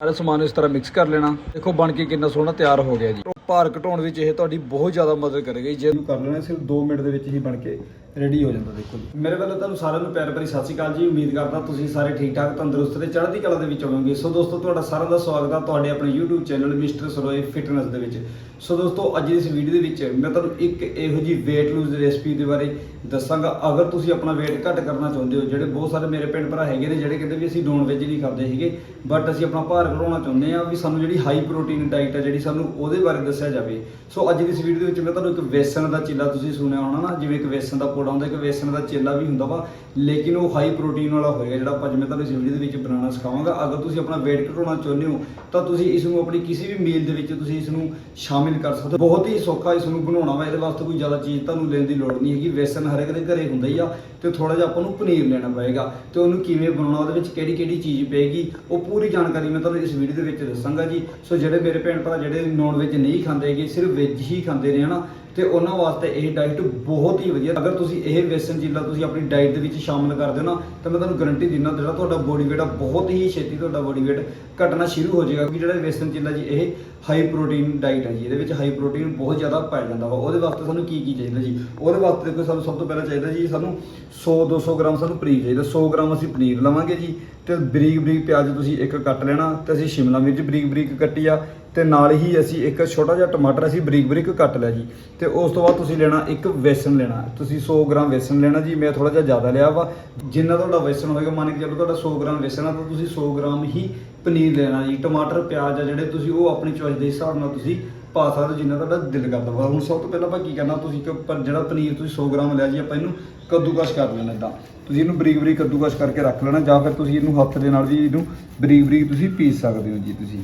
ਸਾਰੇ ਸਮਾਨ ਨੂੰ ਇਸ ਤਰ੍ਹਾਂ ਮਿਕਸ ਕਰ ਲੈਣਾ। ਦੇਖੋ ਬਣ ਕੇ ਕਿੰਨਾ ਸੋਹਣਾ ਤਿਆਰ ਹੋ ਗਿਆ ਜੀ। ਭਾਰ ਘਟਾਉਣ ਵਿੱਚ ਇਹ ਤੁਹਾਡੀ ਬਹੁਤ ਜ਼ਿਆਦਾ ਮਦਦ ਕਰੇਗੀ ਜੇ। ਇਹਨੂੰ ਕਰ ਲੈਣਾ ਸਿਰਫ 2 ਮਿੰਟ ਦੇ ਵਿੱਚ ਹੀ ਬਣ ਕੇ। ਰੈਡੀ ਹੋ ਜਾਂਦਾ ਦੇਖੋ ਜੀ। ਮੇਰੇ ਵੱਲੋਂ ਤੁਹਾਨੂੰ ਸਾਰਿਆਂ ਨੂੰ ਪਿਆਰ ਭਰੀ ਸਤਿ ਸ਼੍ਰੀ ਅਕਾਲ ਜੀ। ਉਮੀਦ ਕਰਦਾ ਤੁਸੀਂ ਸਾਰੇ ਠੀਕ ਠਾਕ ਤੰਦਰੁਸਤ ਤੇ ਚੜ੍ਹਦੀ ਕਲਾ ਦੇ ਵਿੱਚ ਹੋਵੋਗੇ। ਸੋ ਦੋਸਤੋ, ਤੁਹਾਡਾ ਸਾਰਿਆਂ ਦਾ ਸਵਾਗਤ ਆ ਤੁਹਾਡੇ ਆਪਣੇ YouTube channel mister Saroye fitness ਦੇ ਵਿੱਚ। ਸੋ ਦੋਸਤੋ, ਅੱਜ ਦੀ ਇਸ ਵੀਡੀਓ ਦੇ ਵਿੱਚ ਮੈਂ ਤੁਹਾਨੂੰ ਇੱਕ ਇਹੋ ਜੀ weight lose ਰੈਸਪੀ ਦੇ ਬਾਰੇ ਦੱਸਾਂਗਾ। ਅਗਰ ਤੁਸੀਂ ਆਪਣਾ weight ਘੱਟ ਕਰਨਾ ਚਾਹੁੰਦੇ ਹੋ, ਜਿਹੜੇ ਬਹੁਤ ਸਾਰੇ ਮੇਰੇ ਪਿੰਡ ਭਰਾ ਹੈਗੇ ਨੇ, ਜਿਹੜੇ ਕਹਿੰਦੇ ਵੀ ਅਸੀਂ ਨੌਨ ਵੈਜ ਨਹੀਂ ਖਾਂਦੇ ਹੈਗੇ ਬਟ ਅਸੀਂ ਆਪਣਾ ਭਾਰ ਘਟਾਉਣਾ ਚਾਹੁੰਦੇ ਆ ਵੀ ਸਾਨੂੰ ਜਿਹੜੀ ਹਾਈ ਪ੍ਰੋਟੀਨ ਡਾਈਟ ਆ, ਜਿਹੜੀ ਸਾਨੂੰ ਉਹਦੇ ਬਾਰੇ ਦੱਸਿਆ ਜਾਵੇ। ਸੋ ਅੱਜ ਦੀ ਇਸ ਵੀਡੀਓ ਦੇ ਵਿੱਚ ਮੈਂ ਤੁਹਾਨੂੰ ਇੱਕ ਵੇਸਣ ਦਾ ਚਿੱਲਾ ਤੁਸੀਂ ਸੁਣਿਆ ਹੋਣਾ ਨਾ, ਜਿਵੇਂ ਇੱਕ ਵੇਸਣ ਦਾ ਪੌੜਾ ਹੁੰਦਾ ਇੱਕ ਵੇਸਣ ਦਾ ਚੇਲਾ ਵੀ ਹੁੰਦਾ ਵਾ, ਲੇਕਿਨ ਉਹ ਹਾਈ ਪ੍ਰੋਟੀਨ ਵਾਲਾ ਹੋਏਗਾ ਜਿਹੜਾ ਆਪਾਂ ਮੈਂ ਤੁਹਾਨੂੰ ਇਸ ਵੀਡੀਓ ਦੇ ਵਿੱਚ ਬਣਾਉਣਾ ਸਿਖਾਵਾਂਗਾ। ਅਗਰ ਤੁਸੀਂ ਆਪਣਾ weight ਘਟਾਉਣਾ ਚਾਹੁੰਦੇ ਹੋ, ਤਾਂ ਤੁਸੀਂ ਇਸ ਨੂੰ ਆਪਣੀ ਕਿਸੇ ਵੀ ਮੀਲ ਦੇ ਵਿੱਚ ਤੁਸੀਂ ਇਸ ਨੂੰ ਸ਼ਾਮਿਲ ਕਰ ਸਕਦੇ ਹੋ। ਬਹੁਤ ਹੀ ਸੌਖਾ ਇਸ ਨੂੰ ਬਣਾਉਣਾ ਵਾ, ਇਹਦੇ ਵਾਸਤੇ ਕੋਈ ਜ਼ਿਆਦਾ ਚੀਜ਼ ਤੁਹਾਨੂੰ ਲੈਣ ਦੀ ਲੋੜ ਨਹੀਂ ਹੈਗੀ। ਵੇਸਣ ਹਰ ਇੱਕ ਦੇ ਘਰੇ ਹੁੰਦਾ ਹੀ ਆ ਤੇ ਥੋੜਾ ਜਿਹਾ ਆਪਾਂ ਨੂੰ ਪਨੀਰ ਲੈਣਾ ਪਏਗਾ। ਤੇ ਉਹਨੂੰ ਕਿਵੇਂ ਬਣਾਉਣਾ, ਉਹਦੇ ਵਿੱਚ ਕਿਹੜੀ ਕਿਹੜੀ ਚੀਜ਼ ਪਏਗੀ, ਉਹ ਪੂਰੀ ਜਾਣਕਾਰੀ ਮੈਂ ਤੁਹਾਨੂੰ ਇਸ ਵੀਡੀਓ ਦੇ ਵਿੱਚ ਦੱਸਾਂਗਾ ਜੀ। ਸੋ ਜਿਹੜੇ ਮੇਰੇ ਭੈਣ ਭਰਾ, ਜਿਹੜੇ ਨੌਨ ਵੈਜ ਨਹੀਂ ਖਾਂਦੇ ਹੈਗੇ, ਸਿਰਫ ਵੈਜ ਹੀ ਖਾਂਦੇ ਨੇ ਹਨਾ। ਤੇ ਉਹਨਾਂ ਵਾਸਤੇ ਇਹ ਡਾਈਟ ਬਹੁਤ ਹੀ ਵਧੀਆ। ਅਗਰ ਤੁਸੀਂ ਇਹ ਵੇਸਨ ਚੀਲਾ ਤੁਸੀਂ ਆਪਣੀ ਡਾਈਟ ਦੇ ਵਿੱਚ ਸ਼ਾਮਲ ਕਰਦੇ ਹੋ ਨਾ, ਤਾਂ ਮੈਂ ਤੁਹਾਨੂੰ ਗਾਰੰਟੀ ਦਿੰਦਾ ਜਿਹੜਾ ਤੁਹਾਡਾ ਬੋਡੀ weight ਆ, ਬਹੁਤ ਹੀ ਛੇਤੀ ਤੁਹਾਡਾ ਬੋਡੀ weight ਘਟਣਾ ਸ਼ੁਰੂ ਹੋ ਜਾਏਗਾ। ਕਿਉਂਕਿ ਜਿਹੜਾ ਵੇਸਨ ਚੀਲਾ ਜੀ, ਇਹ ਹਾਈ ਪ੍ਰੋਟੀਨ ਡਾਈਟ ਹੈ ਜੀ, ਇਹਦੇ ਵਿੱਚ ਹਾਈ ਪ੍ਰੋਟੀਨ ਬਹੁਤ ਜ਼ਿਆਦਾ ਪਾਇਆ ਜਾਂਦਾ ਵਾ। ਉਹਦੇ ਵਾਸਤੇ ਸਾਨੂੰ ਕੀ ਕੀ ਚਾਹੀਦਾ ਜੀ? ਉਹਦੇ ਵਾਸਤੇ ਦੇਖੋ, ਸਾਨੂੰ ਸਭ ਤੋਂ ਪਹਿਲਾਂ ਚਾਹੀਦਾ ਜੀ, ਸਾਨੂੰ 100 200 ਗ੍ਰਾਮ ਸਾਨੂੰ ਪਨੀਰ ਚਾਹੀਦਾ। 100 ਗ੍ਰਾਮ ਅਸੀਂ ਪਨੀਰ ਲਵਾਂਗੇ ਜੀ। ਤੇ ਬਰੀਕ ਬਰੀਕ ਪਿਆਜ਼ ਤੁਸੀਂ ਇੱਕ ਕੱਟ ਲੈਣਾ ਤੇ ਅਸੀਂ ਸ਼ਿਮਲਾ ਮਿਰਚ ਬਰੀਕ ਬਰੀਕ ਕੱਟੀ ਆ ਤੇ ਨਾਲ ਹੀ ਅਸੀਂ ਇੱਕ ਛੋਟਾ ਜਿਹਾ ਟਮਾਟਰ ਅਸੀਂ ਬਰੀਕ ਬਰੀਕ ਕੱਟ ਲਿਆ ਜੀ। ਤੇ ਉਸ ਤੋਂ ਬਾਅਦ ਤੁਸੀਂ ਲੈਣਾ ਇੱਕ ਵੇਸਣ ਲੈਣਾ। ਤੁਸੀਂ 100 ਗ੍ਰਾਮ ਵੇਸਣ ਲੈਣਾ ਜੀ, ਮੈਂ ਥੋੜਾ ਜਿਹਾ ਜ਼ਿਆਦਾ ਲਿਆ ਵਾ। ਜਿੰਨਾ ਤੁਹਾਡਾ ਵੇਸਣ ਹੋਏਗਾ ਮੰਨ ਕੇ ਚੱਲੋ ਤੁਹਾਡਾ 100 ਗ੍ਰਾਮ ਵੇਸਣ ਆ, ਤਾਂ ਤੁਸੀਂ 100 ਗ੍ਰਾਮ ਹੀ ਪਨੀਰ ਲੈਣਾ ਜੀ। ਟਮਾਟਰ, ਪਿਆਜ਼ ਆ ਜਿਹੜੇ ਤੁਸੀਂ ਉਹ ਆਪਣੀ ਚੋਇਸ ਦੇ ਹਿਸਾਬ ਨਾਲ ਤੁਸੀਂ ਪਾ ਸਕਦੇ ਹੋ ਜਿੰਨਾ ਤੁਹਾਡਾ ਦਿਲ ਕਰਦਾ ਵਾ। ਹੁਣ ਸਭ ਤੋਂ ਪਹਿਲਾਂ ਆਪਾਂ ਕੀ ਕਰਨਾ, ਤੁਸੀਂ ਇੱਕ ਪਰ ਜਿਹੜਾ ਪਨੀਰ ਤੁਸੀਂ 100 ਗ੍ਰਾਮ ਲਿਆ ਜੀ, ਆਪਾਂ ਇਹਨੂੰ ਕੱਦੂਕਸ ਕਰ ਲੈਣਾ ਇਦਾਂ ਤੁਸੀਂ ਇਹਨੂੰ ਬਰੀਕ ਬਰੀਕ ਕੱਦੂਕਸ ਕਰਕੇ ਰੱਖ ਲੈਣਾ, ਜਾਂ ਫਿਰ ਤੁਸੀਂ ਇਹਨੂੰ ਹੱਥ ਦੇ ਨਾਲ ਵੀ ਇਹਨੂੰ ਬਰੀਕ ਬਰੀਕ ਤੁਸੀਂ ਪੀਸ ਸਕਦੇ ਹੋ ਜੀ ਤੁਸੀਂ।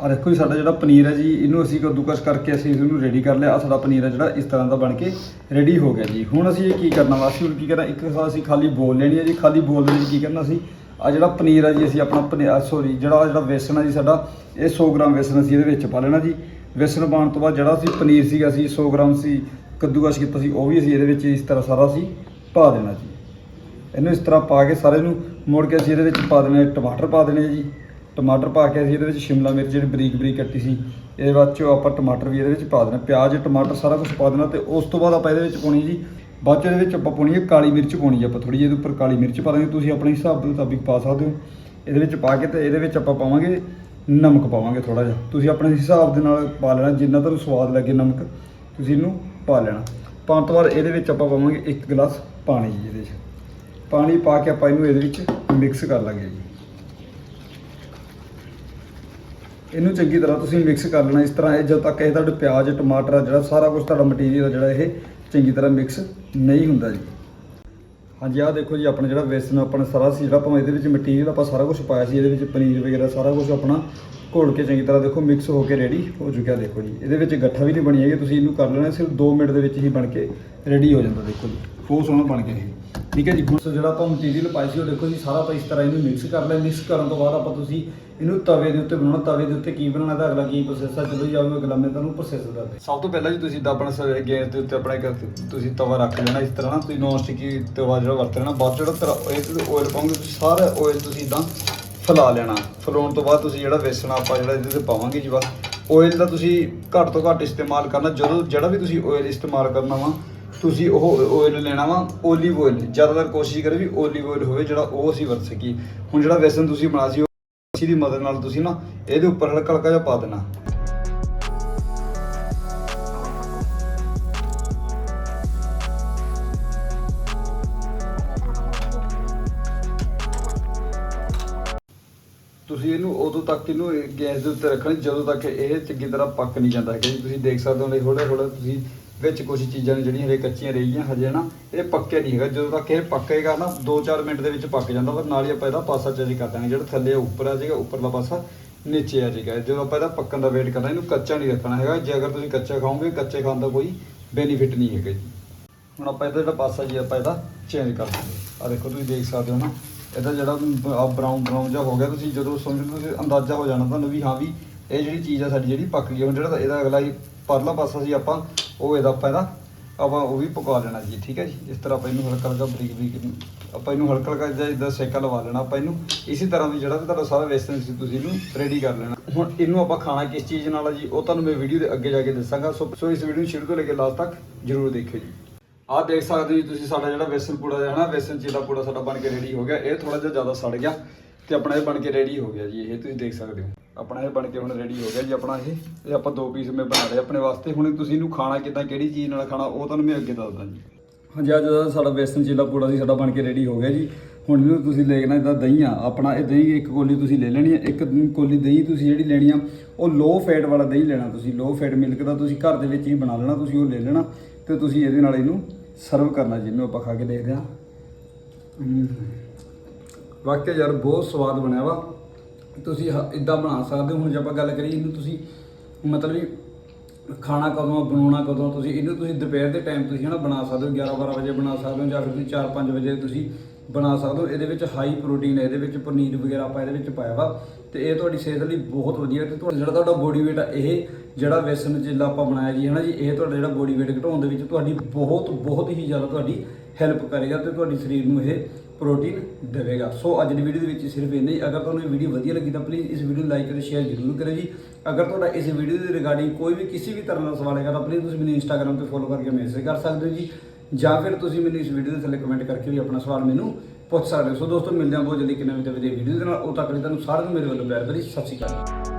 ਆ ਦੇਖੋ ਜੀ, ਸਾਡਾ ਜਿਹੜਾ ਪਨੀਰ ਹੈ ਜੀ, ਇਹਨੂੰ ਅਸੀਂ ਕੱਦੂਕਸ ਕਰਕੇ ਅਸੀਂ ਇਹਨੂੰ ਰੈਡੀ ਕਰ ਲਿਆ। ਆ ਸਾਡਾ ਪਨੀਰ ਹੈ ਜਿਹੜਾ ਇਸ ਤਰ੍ਹਾਂ ਦਾ ਬਣ ਕੇ ਰੈਡੀ ਹੋ ਗਿਆ ਜੀ। ਹੁਣ ਅਸੀਂ ਇਹ ਕੀ ਕਰਨਾ ਵਾ? ਅਸੀਂ ਹੁਣ ਕੀ ਕਰਨਾ? ਇੱਕ ਤਾਂ ਅਸੀਂ ਖਾਲੀ ਬੋਲ ਲੈਣੀ ਹੈ ਜੀ। ਖਾਲੀ ਬੋਲ ਦੇ ਵਿੱਚ ਕੀ ਕਰਨਾ ਸੀ ਆ ਜਿਹੜਾ ਪਨੀਰ ਆ ਜੀ, ਅਸੀਂ ਆਪਣਾ ਸੋਰੀ ਜਿਹੜਾ ਜਿਹੜਾ ਵੇਸਣ ਆ ਜੀ, ਸਾਡਾ, ਇਹ 100 ਗ੍ਰਾਮ ਵੇਸਣ ਅਸੀਂ ਇਹਦੇ ਵਿੱਚ ਪਾ ਲੈਣਾ ਜੀ। ਵੇਸਣ ਪਾਉਣ ਤੋਂ ਬਾਅਦ ਜਿਹੜਾ ਅਸੀਂ ਪਨੀਰ ਸੀਗਾ ਅਸੀਂ 100 ਗ੍ਰਾਮ ਸੀ, ਕੱਦੂਕਸ ਕੀਤਾ ਸੀ, ਉਹ ਵੀ ਅਸੀਂ ਇਹਦੇ ਵਿੱਚ ਇਸ ਤਰ੍ਹਾਂ ਸਾਰਾ ਅਸੀਂ ਪਾ ਦੇਣਾ ਜੀ। ਇਹਨੂੰ ਇਸ ਤਰ੍ਹਾਂ ਪਾ ਕੇ ਸਾਰੇ ਨੂੰ ਮੋੜ ਕੇ ਅਸੀਂ ਇਹਦੇ ਵਿੱਚ ਪਾ ਦੇਣਾ, ਟਮਾਟਰ ਪਾ ਦੇਣੇ ਆ ਜੀ। ਟਮਾਟਰ ਪਾ ਕੇ ਅਸੀਂ ਇਹਦੇ ਵਿੱਚ ਸ਼ਿਮਲਾ ਮਿਰਚ ਜਿਹੜੀ ਬਰੀਕ ਬਰੀਕ ਕੱਟੀ ਸੀ, ਇਹਦੇ ਬਾਅਦ ਚੋਂ ਆਪਾਂ ਟਮਾਟਰ ਵੀ ਇਹਦੇ ਵਿੱਚ ਪਾ ਦੇਣਾ। ਪਿਆਜ਼, ਟਮਾਟਰ ਸਾਰਾ ਕੁਝ ਪਾ ਦੇਣਾ ਤੇ ਉਸ ਤੋਂ ਬਾਅਦ ਆਪਾਂ ਇਹਦੇ ਵਿੱਚ ਪਾਉਣੀ ਜੀ, ਬਾਅਦ ਚ ਇਹਦੇ ਵਿੱਚ ਆਪਾਂ ਪਾਉਣੀ ਹੈ ਕਾਲੀ ਮਿਰਚ ਪਾਉਣੀ ਹੈ ਆਪਾਂ ਥੋੜੀ ਜਿਹੀ ਇਹਦੇ ਉੱਪਰ ਕਾਲੀ ਮਿਰਚ ਪਾ ਦਾਂਗੇ ਤੁਸੀਂ ਆਪਣੇ ਹਿਸਾਬ ਦੇ ਮੁਤਾਬਿਕ ਪਾ ਸਕਦੇ ਹੋ। ਇਹਦੇ ਵਿੱਚ ਪਾ ਕੇ ਤੇ ਇਹਦੇ ਵਿੱਚ ਆਪਾਂ ਪਾਵਾਂਗੇ ਨਮਕ ਪਾਵਾਂਗੇ ਥੋੜਾ ਜਿਹਾ। ਤੁਸੀਂ ਆਪਣੇ ਹਿਸਾਬ ਦੇ ਨਾਲ ਪਾ ਲੈਣਾ, ਜਿੰਨਾ ਤੁਹਾਨੂੰ ਸਵਾਦ ਲੱਗੇ ਨਮਕ, ਤੁਸੀਂ ਇਹਨੂੰ ਪਾ ਲੈਣਾ। ਪਾਉਣ ਤੋਂ ਬਾਅਦ ਇਹਦੇ ਵਿੱਚ ਆਪਾਂ ਪਾਵਾਂਗੇ ਇੱਕ ਗਲਾਸ ਪਾਣੀ ਜੀ ਇਹਦੇ 'ਚ ਪਾਣੀ ਪਾ ਕੇ ਆਪਾਂ ਇਹਨੂੰ ਇਹਦੇ ਵਿੱਚ ਮਿਕਸ ਕਰ ਲਾਂਗੇ ਜੀ। ਇਹਨੂੰ ਚੰਗੀ ਤਰ੍ਹਾਂ ਤੁਸੀਂ ਮਿਕਸ ਕਰ ਲੈਣਾ, ਇਸ ਤਰ੍ਹਾਂ ਇਹ ਜਦ ਤੱਕ ਇਹ ਤੁਹਾਡੇ ਪਿਆਜ਼, ਟਮਾਟਰ ਆ ਜਿਹੜਾ, ਸਾਰਾ ਕੁਝ ਤੁਹਾਡਾ ਮਟੀਰੀਅਲ ਜਿਹੜਾ, ਇਹ ਚੰਗੀ ਤਰ੍ਹਾਂ ਮਿਕਸ ਨਹੀਂ ਹੁੰਦਾ ਜੀ। ਹਾਂਜੀ, ਆਹ ਦੇਖੋ ਜੀ, ਆਪਣਾ ਜਿਹੜਾ ਵੇਸਨ, ਆਪਣਾ ਸਾਰਾ ਸੀ ਜਿਹੜਾ ਆਪਾਂ ਇਹਦੇ ਵਿੱਚ ਮਟੀਰੀਅਲ ਆਪਾਂ ਸਾਰਾ ਕੁਝ ਪਾਇਆ ਸੀ, ਇਹਦੇ ਵਿੱਚ ਪਨੀਰ ਵਗੈਰਾ, ਸਾਰਾ ਕੁਝ ਆਪਣਾ ਘੋਲ ਕੇ ਚੰਗੀ ਤਰ੍ਹਾਂ ਦੇਖੋ ਮਿਕਸ ਹੋ ਕੇ ਰੈਡੀ ਹੋ ਚੁੱਕਿਆ, ਦੇਖੋ ਜੀ। ਇਹਦੇ ਵਿੱਚ ਗੱਠਾ ਵੀ ਨਹੀਂ ਬਣੀ ਹੈਗੀ, ਤੁਸੀਂ ਇਹਨੂੰ ਕਰ ਲੈਣਾ, ਸਿਰਫ 2 ਮਿੰਟ ਦੇ ਵਿੱਚ ਹੀ ਬਣ ਕੇ ਰੈਡੀ ਹੋ ਜਾਂਦਾ, ਦੇਖੋ ਜੀ। ਬਹੁਤ ਸੋਹਣਾ ਬਣ ਗਿਆ ਇਹ। ਠੀਕ ਹੈ ਜੀ, ਹੁਣ ਸੋ ਜਿਹੜਾ ਆਪਾਂ ਮਟੀਰੀਅਲ ਪਾਇਆ ਸੀ ਉਹ ਦੇਖੋ ਜੀ, ਸਾਰਾ ਆਪਾਂ ਇਸ ਤਰ੍ਹਾਂ ਇਹਨੂੰ ਮਿਕਸ ਕਰ ਲਿਆ। ਮਿਕਸ ਕਰਨ ਤੋਂ ਬਾਅਦ ਆਪਾਂ ਤੁਸੀਂ ਇਹਨੂੰ ਤਵੇ ਦੇ ਉੱਤੇ ਬਣਾਉਣਾ। ਤਵੇ ਦੇ ਉੱਤੇ ਕੀ ਬਣਾਉਣਾ ਤਾਂ ਅਗਲਾ ਕੀ ਪ੍ਰੋਸੈਸ ਆ? ਚਲੋ ਜੀ ਆਓ ਅਗਲਾ ਮੈਂ ਤੁਹਾਨੂੰ ਪ੍ਰੋਸੈਸ ਦੱਸਦਾ। ਸਭ ਤੋਂ ਪਹਿਲਾਂ ਜੀ ਤੁਸੀਂ ਤਾਂ ਆਪਣਾ ਗੈਸ ਦੇ ਉੱਤੇ ਆਪਣਾ ਇੱਕ ਤੁਸੀਂ ਤਵਾ ਰੱਖ ਲੈਣਾ ਇਸ ਤਰ੍ਹਾਂ ਨਾ। ਤੁਸੀਂ ਨੌਨ ਸਟਿਕੀ ਤਵਾ ਜਿਹੜਾ ਵਰਤ ਲੈਣਾ, ਬਾਅਦ ਜਿਹੜਾ ਤਰਾ- ਇਹ ਤੁਸੀਂ ਆਇਲ ਪਾਉਂਗੇ, ਤੁਸੀਂ ਸਾਰਾ ਆਇਲ ਤੁਸੀਂ ਇਦਾਂ ਫੈਲਾ ਲੈਣਾ। ਫੈਲਾਉਣ ਤੋਂ ਬਾਅਦ ਤੁਸੀਂ ਜਿਹੜਾ ਵੇਸਣ ਆਪਾਂ ਜਿਹੜਾ ਇਹਦੇ ਤੇ ਪਾਵਾਂਗੇ ਜੀ ਬਸ। ਆਇਲ ਦਾ ਤੁਸੀਂ ਘੱਟ ਤੋਂ ਘੱਟ ਇਸਤੇਮਾਲ ਕਰਨਾ। ਜਦੋਂ ਜਿਹੜਾ ਵੀ ਤੁਸੀਂ ਆਇਲ ਇਸਤੇਮਾਲ ਕਰਨਾ ਵਾ ਤੁਸੀਂ ਉਹ ਆਇਲ ਲੈਣਾ ਵਾ ਓਲੀਵ ਆਇਲ ਜ਼ਿਆਦਾਤਰ ਕੋਸ਼ਿਸ਼ ਕਰੇ ਵੀ ਓਲੀਵ ਆਇਲ ਹੋਵੇ, ਜਿਹੜਾ ਉਹ ਅਸੀਂ ਵਰਤ ਸਕੀਏ। ਹੁਣ ਜਿਹੜਾ ਵੇਸਣ ਤੁਸੀਂ ਬਣਾ ਸੀ, ਉਹ ਦੀ ਮਦਦ ਨਾਲ ਤੁਸੀਂ ਨਾ ਇਹਦੇ ਉੱਪਰ ਹਲਕਾ ਹਲਕਾ ਜਿਹਾ ਪਾ ਦੇਣਾ। ਤੁਸੀਂ ਇਹਨੂੰ ਉਦੋਂ ਤੱਕ ਇਹਨੂੰ ਗੈਸ ਦੇ ਉੱਤੇ ਰੱਖਣਾ, ਜਦੋਂ ਤੱਕ ਇਹ ਚੰਗੀ ਤਰ੍ਹਾਂ ਪੱਕ ਨਹੀਂ ਜਾਂਦਾ। ਹੈਗਾ ਜੀ ਤੁਸੀਂ ਦੇਖ ਸਕਦੇ ਹੋ ਥੋੜਾ ਥੋੜਾ ਤੁਸੀਂ ਵਿੱਚ ਕੁਝ ਚੀਜ਼ਾਂ ਨੇ ਜਿਹੜੀਆਂ ਹਜੇ ਕੱਚੀਆਂ ਰਹਿ ਗਈਆਂ, ਹਜੇ ਨਾ ਇਹ ਪੱਕੇ ਨਹੀਂ ਹੈਗਾ। ਜਦੋਂ ਤੱਕ ਇਹ ਪੱਕੇਗਾ ਨਾ 2-4 ਮਿੰਟ ਦੇ ਵਿੱਚ ਪੱਕ ਜਾਂਦਾ ਪਰ ਨਾਲ ਹੀ ਆਪਾਂ ਇਹਦਾ ਪਾਸਾ ਚੇਂਜ ਕਰ ਦਾਂਗੇ ਜਿਹੜਾ ਥੱਲੇ ਉੱਪਰ ਆ ਜਾਏਗਾ ਉੱਪਰਲਾ ਪਾਸਾ ਨੀਚੇ ਆ ਜਾਏਗਾ ਜਦੋਂ ਆਪਾਂ ਇਹਦਾ ਪੱਕਣ ਦਾ ਵੇਟ ਕਰਨਾ, ਇਹਨੂੰ ਕੱਚਾ ਨਹੀਂ ਰੱਖਣਾ ਹੈਗਾ। ਜੇ ਅਗਰ ਤੁਸੀਂ ਕੱਚਾ ਖਾਓਗੇ, ਕੱਚੇ ਖਾਣ ਦਾ ਕੋਈ ਬੈਨੀਫਿਟ ਨਹੀਂ ਹੈਗਾ ਜੀ। ਹੁਣ ਆਪਾਂ ਇਹਦਾ ਜਿਹੜਾ ਪਾਸਾ ਜੀ, ਆਪਾਂ ਇਹਦਾ ਚੇਂਜ ਕਰ ਦਾਂਗੇ ਆ ਦੇਖੋ, ਤੁਸੀਂ ਦੇਖ ਸਕਦੇ ਹੋ ਨਾ, ਇਹਦਾ ਜਿਹੜਾ ਆ ਬਰਾਊਨ ਬਰਾਊਨ ਜਿਹਾ ਹੋ ਗਿਆ। ਤੁਸੀਂ ਜਦੋਂ ਸਮਝ ਲਓ, ਤੁਸੀਂ ਅੰਦਾਜ਼ਾ ਹੋ ਜਾਣਾ ਤੁਹਾਨੂੰ ਵੀ, ਹਾਂ ਵੀ ਇਹ ਜਿਹੜੀ ਚੀਜ਼ ਆ, ਸਾਡੀ ਜਿਹੜੀ ਪੱਕ ਗਈ ਹੁਣ ਜਿਹੜਾ ਇਹਦਾ ਅਗਲਾ ਹੀ ਪਰਲਾ ਪਾਸਾ ਸੀ, ਆਪਾਂ ਉਹ ਇਹਦਾ ਆਪਾਂ ਇਹਦਾ ਆਪਾਂ ਉਹ ਵੀ ਪਕਾ ਲੈਣਾ ਜੀ, ਠੀਕ ਹੈ ਜੀ? ਇਸ ਤਰ੍ਹਾਂ ਆਪਾਂ ਇਹਨੂੰ ਹਲਕਾ ਹਲਕਾ ਬਰੀਕ ਬਰੀਕ ਆਪਾਂ ਇਹਨੂੰ ਹਲਕਾ ਹਲਕਾ ਜਿਹਾ ਇਦਾਂ ਸੇਕਾ ਲਵਾ ਲੈਣਾ ਆਪਾਂ ਇਹਨੂੰ, ਇਸੇ ਤਰ੍ਹਾਂ ਵੀ ਜਿਹੜਾ ਵੀ ਤੁਹਾਡਾ ਸਾਰਾ ਵੇਸਣ ਸੀ ਤੁਸੀਂ ਇਹਨੂੰ ਰੈਡੀ ਕਰ ਲੈਣਾ। ਹੁਣ ਇਹਨੂੰ ਆਪਾਂ ਖਾਣਾ ਕਿਸ ਚੀਜ਼ ਨਾਲ ਆ ਜੀ, ਉਹ ਤੁਹਾਨੂੰ ਮੈਂ ਵੀਡੀਓ ਦੇ ਅੱਗੇ ਜਾ ਕੇ ਦੱਸਾਂਗਾ, ਸੋ ਸੋ ਇਸ ਵੀਡੀਓ ਨੂੰ ਸ਼ੁਰੂ ਤੋਂ ਲੈ ਕੇ ਲਾਸਟ ਤੱਕ ਜਰੂਰ ਦੇਖਿਓ ਜੀ। ਆਹ ਦੇਖ ਸਕਦੇ ਹੋ ਜੀ ਤੁਸੀਂ ਸਾਡਾ ਜਿਹੜਾ ਵੇਸਨ ਪੂੜਾ ਹੈ ਨਾ, ਵੇਸਨ ਚੀਲਾ ਪੂੜਾ ਸਾਡਾ ਬਣ ਕੇ ਰੈਡੀ ਹੋ ਗਿਆ, ਇਹ ਥੋੜਾ ਜਿਹਾ ਜ਼ਿਆਦਾ ਸੜ ਗਿਆ ਤੇ ਆਪਣਾ ਇਹ ਬਣ ਕੇ ਰੈਡੀ ਹੋ ਗਿਆ ਜੀ, ਇਹ ਤੁਸੀਂ ਦੇਖ ਸਕਦੇ ਹੋ। ਆਪਣਾ ਇਹ ਬਣ ਕੇ ਹੁਣ ਰੈਡੀ ਹੋ ਗਿਆ ਜੀ ਆਪਣਾ ਇਹ ਇਹ ਆਪਾਂ ਦੋ ਪੀਸ ਮੈਂ ਬਣਾ ਲਏ ਆਪਣੇ ਵਾਸਤੇ। ਹੁਣ ਤੁਸੀਂ ਇਹਨੂੰ ਖਾਣਾ ਕਿੱਦਾਂ, ਕਿਹੜੀ ਚੀਜ਼ ਨਾਲ ਖਾਣਾ, ਉਹ ਤੁਹਾਨੂੰ ਮੈਂ ਅੱਗੇ ਦੱਸਦਾ ਜੀ। ਹਾਂਜੀ, ਅੱਜ ਦਾ ਸਾਡਾ ਵੇਸਣ ਚੀਲਾ ਪੂੜਾ ਸੀ, ਸਾਡਾ ਬਣ ਕੇ ਰੈਡੀ ਹੋ ਗਿਆ ਜੀ। ਹੁਣ ਇਹਨੂੰ ਤੁਸੀਂ ਲੈਣਾ ਇਹਦਾ ਦਹੀਂ ਆ, ਆਪਣਾ ਇਹ ਦਹੀਂ ਇੱਕ ਕੋਲੀ ਤੁਸੀਂ ਲੈ ਲੈਣੀ ਹੈ ਇੱਕ ਕੋਲੀ ਦਹੀਂ ਤੁਸੀਂ ਜਿਹੜੀ ਲੈਣੀ ਆ, ਉਹ ਲੋ ਫੈਟ ਵਾਲਾ ਦਹੀਂ ਲੈਣਾ ਤੁਸੀਂ। ਲੋ ਫੈਟ ਮਿਲਕ ਦਾ ਤੁਸੀਂ ਘਰ ਦੇ ਵਿੱਚ ਹੀ ਬਣਾ ਲੈਣਾ, ਤੁਸੀਂ ਉਹ ਲੈ ਲੈਣਾ ਤੇ ਤੁਸੀਂ ਇਹਦੇ ਨਾਲ ਇਹਨੂੰ ਸਰਵ ਕਰਨਾ ਜਿਹਨੂੰ ਆਪਾਂ ਖਾ ਕੇ ਦੇਖਦੇ ਹਾਂ। ਹਮ। ਵਾਕਿਆ ਯਾਰ ਬਹੁਤ ਸਵਾਦ ਬਣਿਆ ਵਾ। ਤੁਸੀਂ ਇਦਾਂ ਬਣਾ ਸਕਦੇ ਹੋ। ਹੁਣ ਜੇ ਆਪਾਂ ਗੱਲ ਕਰੀਏ ਇਹਨੂੰ ਤੁਸੀਂ, ਮਤਲਬ ਵੀ ਖਾਣਾ ਕਦੋਂ ਬਣਾਉਣਾ ਕਦੋਂ ਤੁਸੀਂ ਇਹਨੂੰ ਤੁਸੀਂ ਦੁਪਹਿਰ ਦੇ ਟਾਈਮ ਤੁਸੀਂ ਹਨਾ ਬਣਾ ਸਕਦੇ ਹੋ। 11 12 ਵਜੇ ਬਣਾ ਸਕਦੇ ਹੋ ਜਾਂ ਫਿਰ ਤੁਸੀਂ 4 5 ਵਜੇ ਤੁਸੀਂ ਬਣਾ ਸਕਦੇ ਹੋ। ਇਹਦੇ ਵਿੱਚ ਹਾਈ ਪ੍ਰੋਟੀਨ ਹੈ, ਇਹਦੇ ਵਿੱਚ ਪਨੀਰ ਵਗੈਰਾ ਆਪਾਂ ਇਹਦੇ ਵਿੱਚ ਪਾਇਆ ਵਾ। ਤੇ ਇਹ ਤੁਹਾਡੀ ਸਿਹਤ ਲਈ ਬਹੁਤ ਵਧੀਆ ਤੇ ਤੁਹਾਡਾ ਜਿਹੜਾ ਤੁਹਾਡਾ ਬੋਡੀ weight ਆ, ਇਹ ਜਿਹੜਾ ਵੇਸਣ ਚਿੱਲਾ ਆਪਾਂ ਬਣਾਇਆ ਜੀ ਹਨਾ ਜੀ, ਇਹ ਤੁਹਾਡਾ ਜਿਹੜਾ ਬੋਡੀ weight ਘਟਾਉਣ ਦੇ ਵਿੱਚ ਤੁਹਾਡੀ ਬਹੁਤ ਬਹੁਤ ਹੀ ਜ਼ਿਆਦਾ ਤੁਹਾਡੀ ਹੈਲਪ ਕਰੇਗਾ ਤੇ ਤੁਹਾਡੀ ਸਰੀਰ ਨੂੰ ਇਹ ਪ੍ਰੋਟੀਨ ਦੇਵੇਗਾ। ਸੋ ਅੱਜ ਦੀ ਵੀਡੀਓ ਦੇ ਵਿੱਚ ਸਿਰਫ ਇੰਨਾ ਹੀ। ਅਗਰ ਤੁਹਾਨੂੰ ਇਹ ਵੀਡੀਓ ਵਧੀਆ ਲੱਗੀ ਤਾਂ ਪਲੀਜ਼ ਇਸ ਵੀਡੀਓ ਨੂੰ ਲਾਈਕ ਅਤੇ ਸ਼ੇਅਰ ਜ਼ਰੂਰ ਕਰਿਓ ਜੀ। ਅਗਰ ਤੁਹਾਡਾ ਇਸ ਵੀਡੀਓ ਦੇ ਰਿਗਾਰਡਿੰਗ ਕੋਈ ਵੀ ਕਿਸੇ ਵੀ ਤਰ੍ਹਾਂ ਦਾ ਸਵਾਲ ਹੈਗਾ ਤਾਂ ਪਲੀਜ਼ ਤੁਸੀਂ ਮੈਨੂੰ ਇੰਸਟਾਗ੍ਰam ਤੇ ਫੋਲੋ ਕਰਕੇ ਮੈਸੇਜ ਕਰ ਸਕਦੇ ਹੋ ਜੀ। ਜਾਂ ਫਿਰ ਤੁਸੀਂ ਮੈਨੂੰ ਇਸ ਵੀਡੀਓ ਦੇ ਥੱਲੇ ਕਮੈਂਟ ਕਰਕੇ ਵੀ ਆਪਣਾ ਸਵਾਲ ਮੈਨੂੰ ਪੁੱਛ ਸਕਦੇ ਹੋ। ਸੋ ਦੋਸਤੋ, ਮਿਲਦੇ ਹਾਂ ਬਹੁਤ ਜਲਦੀ ਕਿੰਨੇ ਨਵੀਂ ਵਧੀਆ ਵੀਡੀਓ ਦੇ ਨਾਲ। ਉਹ ਤੱਕ ਲਈ ਤੁਹਾਨੂੰ ਸਾਰਿਆਂ ਨੂੰ ਮੇਰੇ ਵੱਲੋਂ ਪਿਆਰ ਭਰੀ ਸਤਿ ਸ਼੍ਰੀ ਅਕਾਲ।